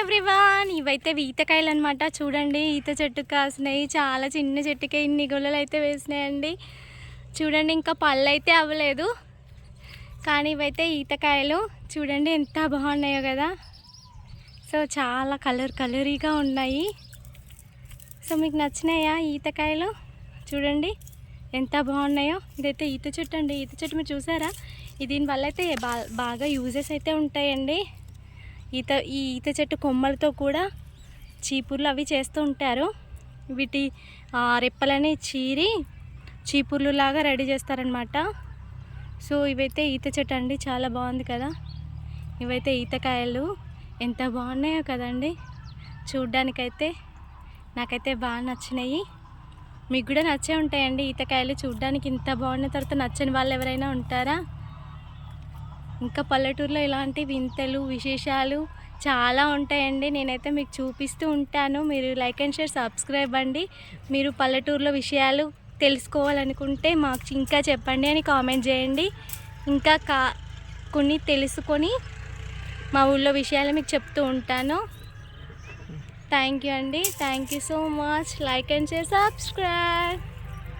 Everyone ఇవైతే ఈతకాయలు అనమాట చూడండి ఈత చెట్టు కాసినాయి. చాలా చిన్న చెట్టుకే ఇన్ని గుళ్ళలు అయితే వేసినాయండి. చూడండి ఇంకా పళ్ళు అయితే అవ్వలేదు. కానీ ఇవైతే ఈతకాయలు. చూడండి ఎంత బాగున్నాయో కదా. సో చాలా కలర్ కలరీగా ఉన్నాయి. సో మీకు నచ్చినాయా ఈతకాయలు? చూడండి ఎంత బాగున్నాయో. ఇదైతే ఈత చెట్టు అండి. ఈత చెట్టు మీరు చూసారా? దీనివల్ల అయితే బాగా యూజెస్ అయితే ఉంటాయండి. ఈత ఈ ఈత చెట్టు కొమ్మలతో కూడా చీపుర్లు అవి చేస్తూ ఉంటారు. వీటి ఆ, రెప్పలని చీరి చీపుర్లు లాగా రెడీ చేస్తారనమాట సో ఇవైతే ఈత చెట్టు అండి చాలా బాగుంది కదా. ఇవైతే ఈతకాయలు ఎంత బాగున్నాయో కదండి. చూడ్డానికైతే నాకైతే బాగా నచ్చినాయి. మీకు కూడా నచ్చే ఉంటాయండి ఈతకాయలు చూడ్డానికి. ఇంత బాగున్న తర్వాత నచ్చని వాళ్ళు ఎవరైనా ఉంటారా? ఇంకా పల్లెటూరులో ఇలాంటి వింతలు విశేషాలు చాలా ఉంటాయండి. నేనైతే మీకు చూపిస్తూ ఉంటాను. మీరు లైక్ అండ్ షేర్ సబ్స్క్రైబ్ అండి. మీరు పల్లెటూరులో విషయాలు తెలుసుకోవాలనుకుంటే మాకు ఇంకా చెప్పండి అని కామెంట్ చేయండి. ఇంకా కా కొన్ని తెలుసుకొని మా ఊళ్ళో విషయాలు మీకు చెప్తూ ఉంటాను. థ్యాంక్ యూ అండి. Thank you so much. Like and share subscribe.